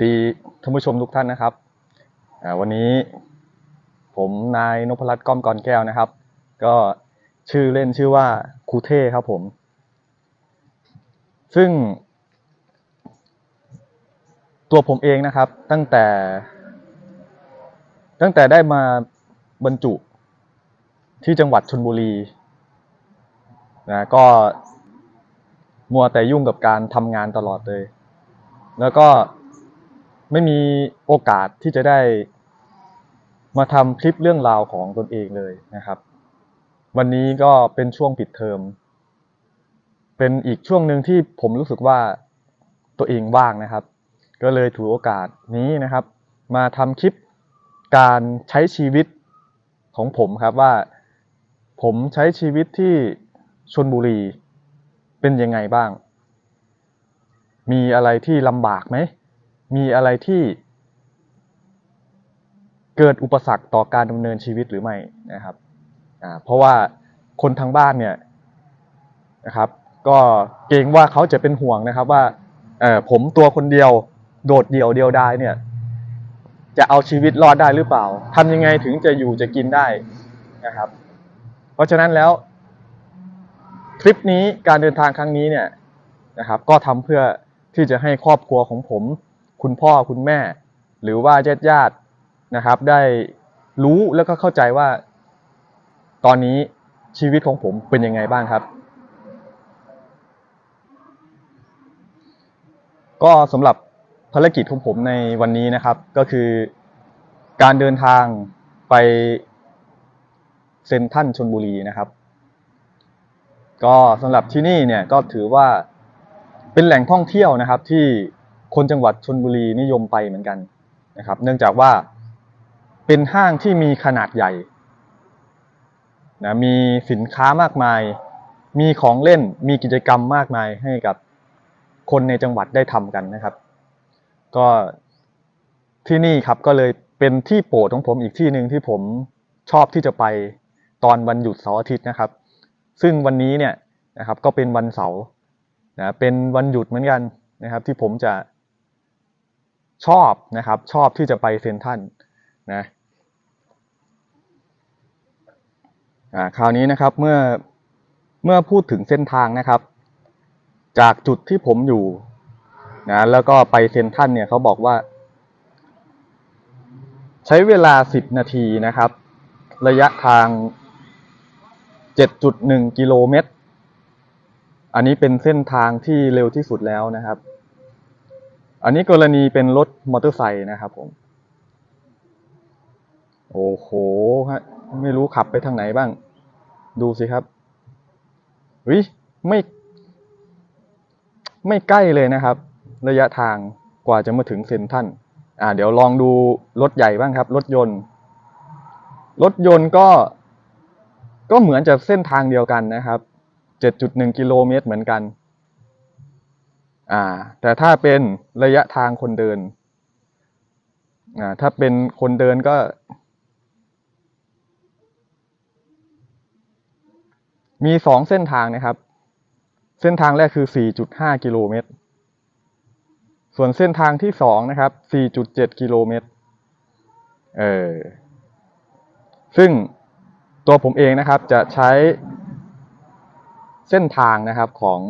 สวัสดีท่านผู้ชมทุกท่านนะครับ วันนี้ผมนายนพรัตน์ก้อมกรแก้วนะครับ ก็ชื่อเล่นชื่อว่าครูเท่ครับผม ซึ่ง ตัวผมเองนะครับ ตั้งแต่ ตั้งแต่ได้มาบรรจุที่จังหวัดชลบุรีนะก็มัวแต่ยุ่งกับการทำงานตลอดเลย แล้วก็ ไม่มีโอกาสที่จะได้มาทำคลิปเรื่องราวของตนเองเลยนะครับ วันนี้ก็เป็นช่วงปิดเทอม เป็นอีกช่วงหนึ่งที่ผมรู้สึกว่าตัวเองว่างนะครับ ก็เลยถือโอกาสนี้นะครับ มาทำคลิปการใช้ชีวิตของผมครับว่า ผมใช้ชีวิตที่ชนบุรีเป็นยังไงบ้าง มีอะไรที่ลำบากไหม มีอะไรที่เกิดอุปสรรคต่อการดำเนินชีวิตหรือไม่นะครับเพราะว่าคนทางบ้านเนี่ยนะครับ ก็เกรงว่าเขาจะเป็นห่วงนะครับว่าผมตัวคนเดียวโดดเดี่ยวเดียวดายเนี่ย จะเอาชีวิตรอดได้หรือเปล่าทำยังไงถึงจะอยู่จะกินได้นะครับ เพราะฉะนั้นแล้วทริปนี้การเดินทางครั้งนี้เนี่ยนะครับ ก็ทำเพื่อที่จะให้ครอบครัวของผม คุณพ่อคุณแม่ หรือว่าญาติญาตินะครับ ได้รู้แล้วก็เข้าใจว่า ตอนนี้ชีวิตของผมเป็นยังไงบ้างครับ ก็สำหรับภารกิจของผมในวันนี้นะครับ ก็คือการเดินทางไปเซนทันชนบุรีนะครับ ก็สำหรับที่นี่เนี่ยก็ถือว่าเป็นแหล่งท่องเที่ยวนะครับที่ คนจังหวัดชนบุรีนิยมไปเหมือนกันนะครับ เนื่องจากว่าเป็นห้างที่มีขนาดใหญ่นะมีสินค้ามากมาย มีของเล่น มีกิจกรรมมากมายให้กับคนในจังหวัดได้ทำกันนะครับ ก็ที่นี่ครับก็เลยเป็นที่โปรดของผมอีกที่หนึ่งที่ผมชอบที่จะไปตอนวันหยุดเสาร์อาทิตย์นะครับ ซึ่งวันนี้เนี่ยนะครับก็เป็นวันเสาร์นะเป็นวันหยุดเหมือนกันนะครับ ที่ผมจะ ชอบนะครับ ชอบที่จะไปเซนทันนะคราวนี้นะครับเมื่อเมื่อพูดถึงเส้นทางนะครับ จากจุดที่ผมอยู่นะแล้วก็ไปเซนทันเนี่ยเขาบอกว่า ใช้เวลา 10 นาทีนะครับ ระยะทาง 7.1 กิโลเมตร อันนี้เป็นเส้นทางที่เร็วที่สุดแล้วนะครับ อันนี้กรณีเป็นรถมอเตอร์ไซค์นะครับผม โอ้โหฮะไม่รู้ขับไปทางไหนบ้าง ดูสิครับวิไม่ ไม่ใกล้เลยนะครับ ระยะทางกว่าจะมาถึงเซนทันอ่า เดี๋ยวลองดูรถใหญ่บ้างครับ รถยนต์ รถยนต์ก็ ก็เหมือนจะเส้นทางเดียวกันนะครับ 7.1 กิโลเมตรเหมือนกัน อ่า แต่ถ้าเป็นระยะทางคนเดิน อ่า ถ้าเป็นคนเดินก็ มีสองเส้นทางนะครับ เส้นทางแรกคือ 4.5 กิโลเมตร ส่วนเส้นทางที่สองนะครับ 4.7 กิโลเมตร เออ ซึ่งตัวผมเองนะครับจะใช้เส้นทางนะครับของ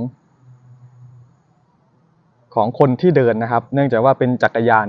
ของคนที่เดินนะครับ เนื่องจากว่าเป็นจักรยาน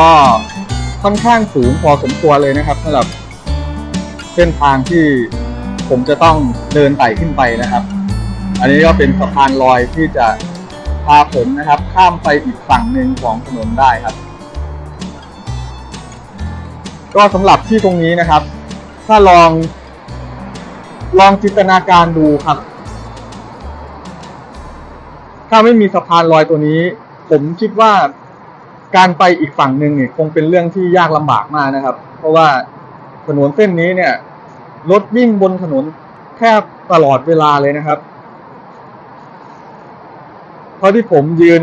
ก็ค่อนข้างสูงพอสมควรเลยนะครับสำหรับเส้นทางที่ผมจะต้องเดินไต่ขึ้นไปนะครับ อันนี้ก็เป็นสะพานลอยที่จะพาผมนะครับ ข้ามไปอีกฝั่งหนึ่งของถนนได้ครับ ก็สำหรับที่ตรงนี้นะครับ ถ้าลอง ลองจินตนาการดูครับ ถ้าไม่มีสะพานลอยตัวนี้ ผมคิดว่า การไปอีกฝั่งหนึ่งเนี่ยคงเป็นเรื่องที่ยากลำบากมากนะครับ เพราะว่าถนนเส้นนี้เนี่ยรถวิ่งบนถนนแทบตลอดเวลาเลยนะครับ เพราะที่ผมยืน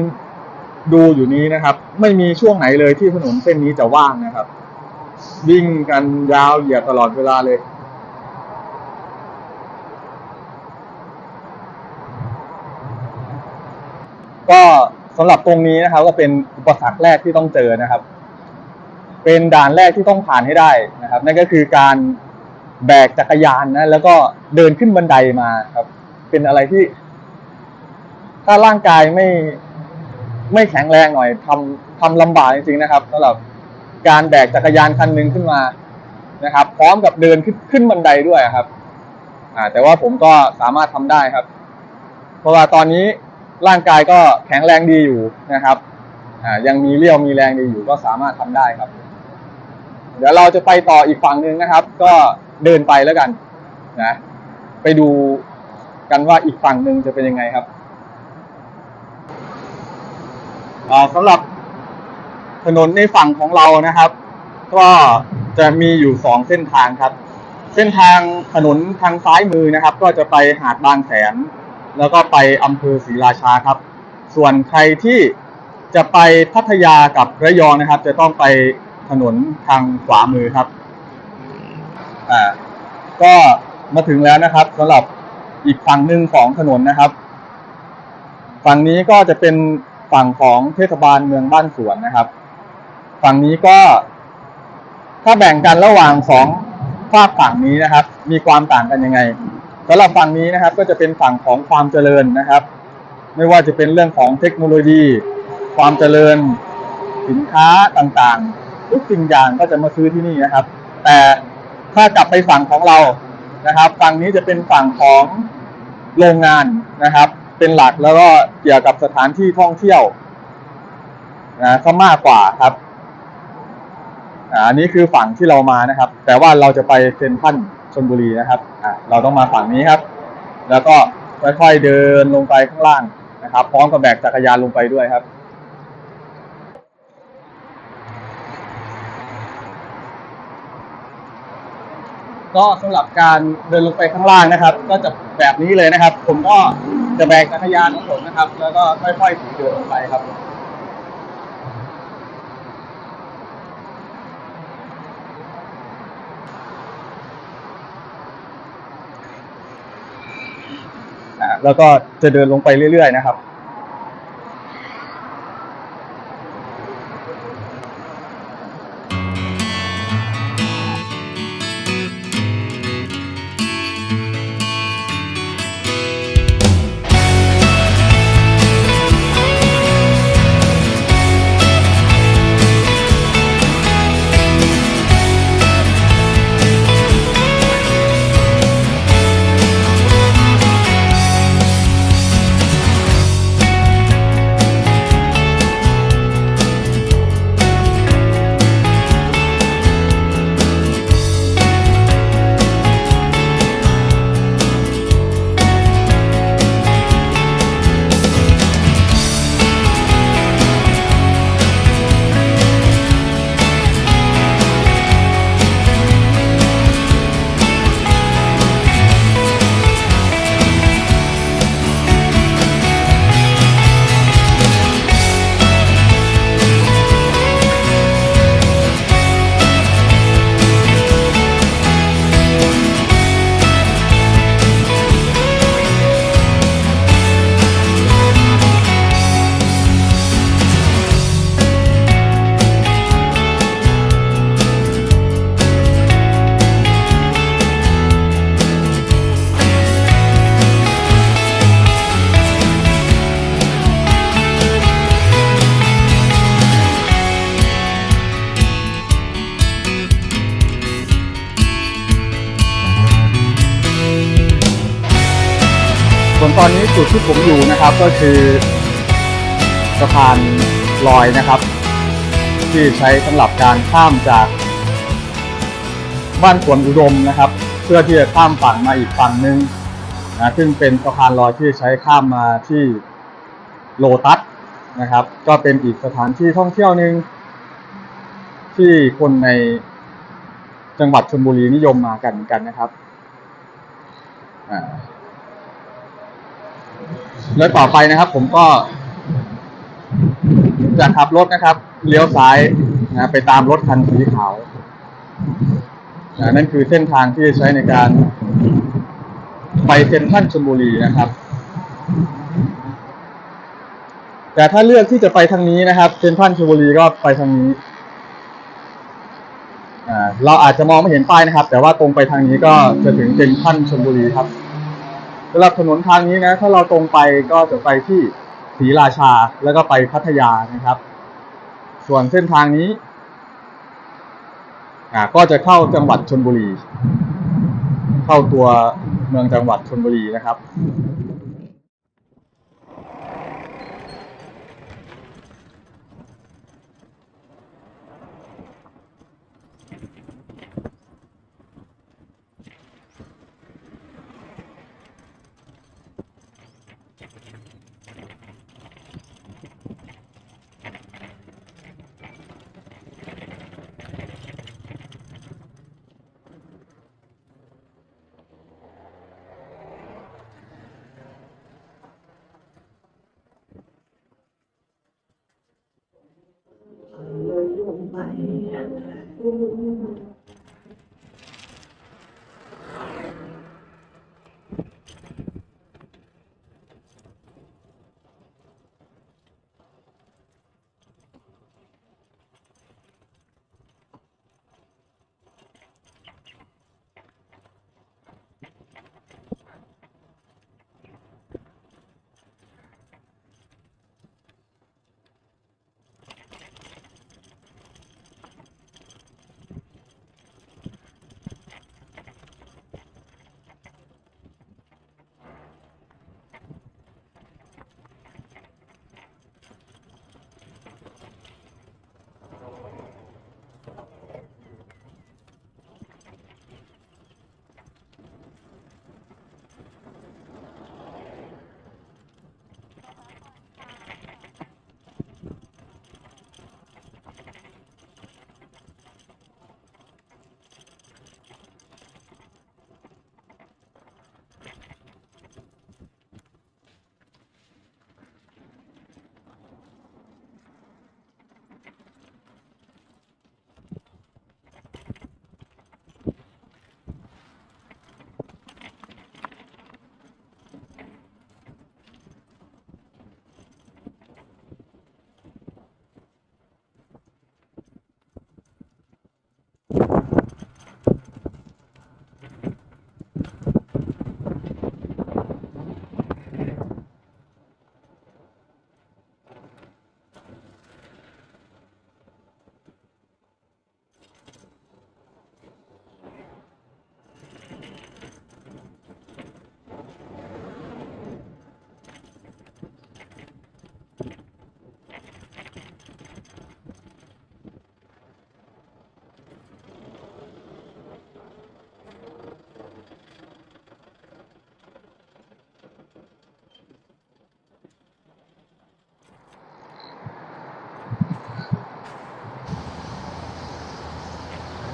ดูอยู่นี้นะครับ ไม่มีช่วงไหนเลยที่ถนนเส้นนี้จะว่างนะครับ วิ่งกันยาวเหยียดตลอดเวลาเลย ก็ สำหรับตรงนี้นะครับ ก็เป็นอุปสรรคแรกที่ต้องเจอนะครับ เป็นด่านแรกที่ต้องผ่านให้ได้นะครับ นั่นก็คือการแบกจักรยานนะ แล้วก็เดินขึ้นบันไดมาครับ เป็นอะไรที่ ถ้าร่างกายไม่ไม่แข็งแรงหน่อยทำทำลำบากจริงๆนะครับสำหรับการแบกจักรยานคันหนึ่งขึ้นมานะครับ พร้อมกับเดินขึ้นขึ้นบันไดด้วยครับ อ่า แต่ว่าผมก็สามารถทำได้ครับ เพราะว่าตอนนี้ ร่างกายก็แข็งแรงดีอยู่นะครับยังมีเรี่ยวมีแรงดีอยู่ก็สามารถทำได้ครับ เดี๋ยวเราจะไปต่ออีกฝั่งหนึ่งนะครับ ก็เดินไปแล้วกันนะไปดูกันว่าอีกฝั่งหนึ่งจะเป็นยังไงครับสำหรับถนนในฝั่งของเรานะครับ ก็จะมีอยู่สองเส้นทางครับ เส้นทางถนนทางซ้ายมือนะครับ ก็จะไปหาดบางแสน แล้วก็ไปอำเภอศรีราชาครับ ส่วนใครที่จะไปพัทยากับระยองนะครับ จะต้องไปถนนทางขวามือครับอ่าก็มาถึงแล้วนะครับสำหรับอีกฝั่งหนึ่งของถนนนะครับ ฝั่งนี้ก็จะเป็นฝั่งของเทศบาลเมืองบ้านสวนนะครับ ฝั่งนี้ก็ถ้าแบ่งกันระหว่างสองฝากฝั่งนี้นะครับ มีความต่างกันยังไง สำหรับฝั่งนี้นะครับก็จะเป็นฝั่งของความเจริญนะครับ ไม่ว่าจะเป็นเรื่องของเทคโนโลยี ความเจริญ สินค้าต่างๆ ทุกสิ่งอย่างก็จะมาซื้อที่นี่นะครับ แต่ถ้ากลับไปฝั่งของเรานะครับ ฝั่งนี้จะเป็นฝั่งของโรงงานนะครับ เป็นหลักแล้วก็เกี่ยวกับสถานที่ท่องเที่ยวนะก็มากกว่าครับอันนี้คือฝั่งที่เรามานะครับ แต่ว่าเราจะไปเซ็นทรัล นบุรีนะครับอ่าเราต้องมาฝั่งนี้ครับ แล้วก็ค่อยๆเดินลงไปข้างล่างนะครับ พร้อมกับแบกจักรยานลงไปด้วยครับก็สำหรับการเดินลงไปข้างล่างนะครับ ก็จะแบบนี้เลยนะครับ ผมก็จะแบกจักรยานของผมนะครับ แล้วก็ค่อยๆถือเดินลงไปครับ แล้วก็จะเดินลงไปเรื่อยๆนะครับ ที่ผมอยู่นะครับก็คือสะพานลอยนะครับ ที่ใช้สำหรับการข้ามจากบ้านสวนอุดมนะครับ เพื่อที่จะข้ามฝั่งมาอีกฝั่งหนึ่งนะซึ่งเป็นสะพานลอยที่ใช้ข้ามมาที่โลตัสนะครับ ก็เป็นอีกสถานที่ท่องเที่ยวหนึ่งที่คนในจังหวัดชลบุรีนิยมมากันกันนะครับอ่า แล้วต่อไปนะครับ ผมก็ จะขับรถนะครับ เลี้ยวซ้ายนะไปตามรถคันสีขาวอ่านั่นคือเส้นทางที่จะใช้ในการ ไปเซ็นทรัลชลบุรีนะครับ แต่ถ้าเลือกที่จะไปทางนี้นะครับเซ็นทรัลชลบุรีก็ไปทางนี้เราอาจจะมองไม่เห็นป้ายนะครับ แต่ว่าตรงไปทางนี้ก็จะถึงเซ็นทรัลชลบุรีครับ สำหรับถนนทางนี้นะถ้าเราตรงไปก็จะไปที่ศรีราชาแล้วก็ไปพัทยานะครับ ส่วนเส้นทางนี้อ่าก็จะเข้าจังหวัดชนบุรี เข้าตัวเมืองจังหวัดชนบุรีนะครับ Maria.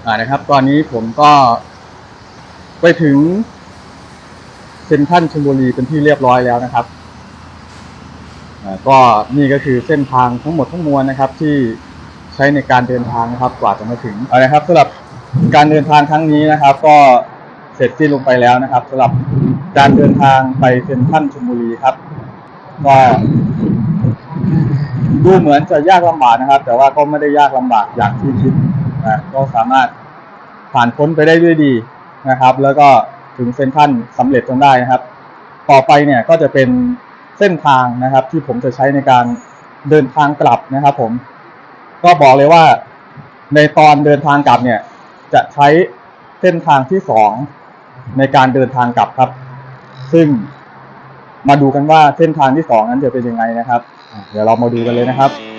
อ่านะครับ ตอนนี้ผมก็ไปถึงเซ็นทรัลชลบุรีเป็นที่เรียบร้อยแล้วนะครับก็นี่ก็คือเส้นทางทั้งหมดทั้งมวลนะครับ ที่ใช้ในการเดินทางนะครับกว่าจะมาถึงเอาละครับสำหรับการเดินทางครั้งนี้นะครับ ก็เสร็จสิ้นลงไปแล้วนะครับสำหรับการเดินทางไปเซ็นทรัลชลบุรีครับก็ดูเหมือนจะยากลำบากนะครับ แต่ว่าก็ไม่ได้ยากลำบากอย่างที่คิด นะก็สามารถผ่านพ้นไปได้ด้วยดีนะครับ แล้วก็ถึงเซ็นทรัลสำเร็จจนได้นะครับ ต่อไปเนี่ยก็จะเป็นเส้นทางนะครับที่ผมจะใช้ในการเดินทางกลับนะครับผม ก็บอกเลยว่าในตอนเดินทางกลับเนี่ย จะใช้เส้นทางที่สองในการเดินทางกลับครับ ซึ่งมาดูกันว่าเส้นทางที่สองนั้นจะเป็นยังไงนะครับอะเดี๋ยวเรามาดูกันเลยนะครับ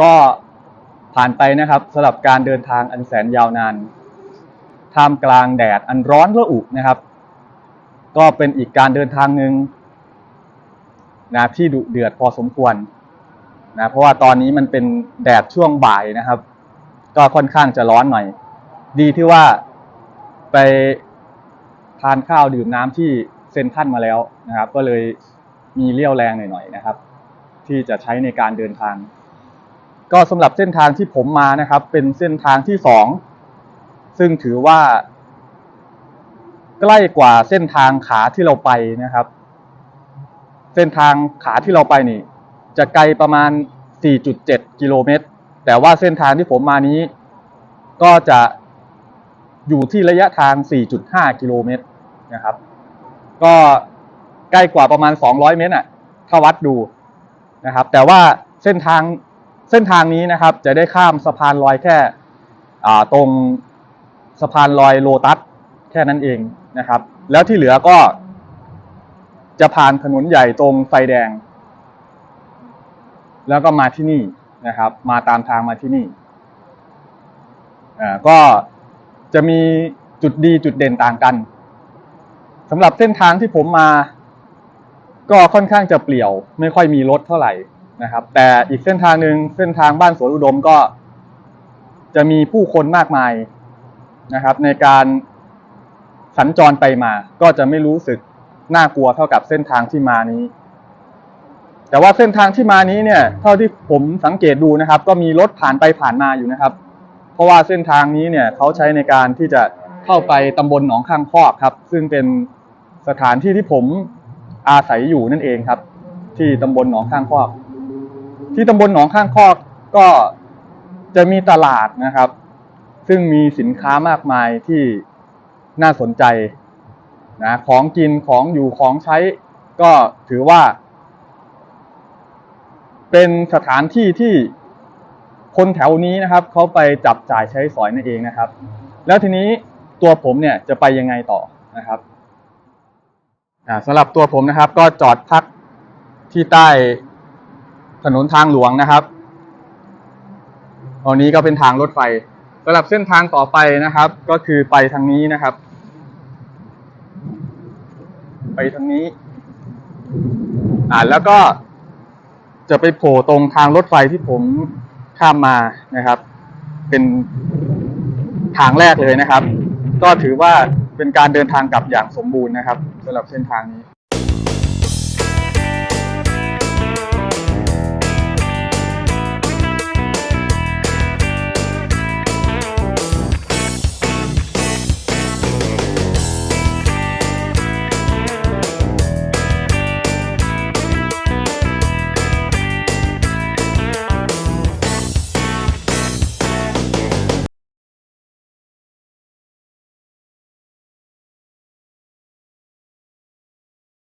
ก็ผ่านไปนะครับสำหรับการเดินทางอันแสนยาวนาน ท่ามกลางแดดอันร้อนระอุนะครับ ก็เป็นอีกการเดินทางหนึ่งนะที่ดุเดือดพอสมควรนะเพราะว่าตอนนี้มันเป็นแดดช่วงบ่ายนะครับ ก็ค่อนข้างจะร้อนหน่อย ดีที่ว่าไปทานข้าวดื่มน้ำที่เซนทันมาแล้วนะครับ ก็เลยมีเรี่ยวแรงหน่อยๆนะครับ ที่จะใช้ในการเดินทาง ก็สำหรับเส้นทางที่ผมมานะครับ เป็นเส้นทางที่สองซึ่งถือว่า ใกล้กว่าเส้นทางขาที่เราไปนะครับ เส้นทางขาที่เราไปนี่ จะไกลประมาณ 4.7 กิโลเมตร แต่ว่าเส้นทางที่ผมมานี้ ก็จะอยู่ที่ระยะทาง 4.5 กิโลเมตรนะครับ ก็ใกล้กว่าประมาณ 200 เมตรอะ ถ้าวัดดูนะครับ แต่ว่าเส้นทาง ส้นทางนี้นะครับ จะได้ข้ามสะพานลอยแค่ตรงสะพานลอยโลตัสแค่นั้นเองนะครับ แล้วที่เหลือก็ จะผ่านถนนใหญ่ตรงไฟแดง แล้วก็มาที่นี่นะครับ มาตามทางมาที่นี่ก็จะมีจุดดีจุดเด่นต่างกันสำหรับเส้นทางที่ผมมา ก็ค่อนข้างจะเปลี่ยว ไม่ค่อยมีรถเท่าไหร่ นะครับ แต่อีกเส้นทางหนึ่งเส้นทางบ้านสวนอุดมก็ จะมีผู้คนมากมายนะครับ ในการสัญจรไปมา ก็จะไม่รู้สึกน่ากลัวเท่ากับเส้นทางที่มานี้ แต่ว่าเส้นทางที่มานี้เนี่ย เท่าที่ผมสังเกตดูนะครับ ก็มีรถผ่านไปผ่านมาอยู่นะครับ เพราะว่าเส้นทางนี้เนี่ยเขาใช้ในการที่จะเข้าไปตำบลหนองข้างคอกครับ ซึ่งเป็นสถานที่ที่ผมอาศัยอยู่นั่นเองครับ ที่ตำบลหนองข้างคอก ที่ตำบลหนองข้างคอกก็จะมีตลาดนะครับ ซึ่งมีสินค้ามากมายที่น่าสนใจนะของกินของอยู่ของใช้ก็ถือว่า เป็นสถานที่ที่คนแถวนี้นะครับเขาไปจับจ่ายใช้สอยนั่นเองนะครับ แล้วทีนี้ตัวผมเนี่ยจะไปยังไงต่อนะครับสำหรับตัวผมนะครับ ก็จอดพักที่ใต้ ถนนทางหลวงนะครับตอนนี้ก็เป็นทางรถไฟสำหรับเส้นทางต่อไปนะครับ ก็คือไปทางนี้นะครับ ไปทางนี้ อ่าแล้วก็จะไปโผล่ตรงทางรถไฟที่ผมข้ามมานะครับ เป็นทางแรกเลยนะครับ ก็ถือว่าเป็นการเดินทางกลับอย่างสมบูรณ์นะครับสำหรับเส้นทางนี้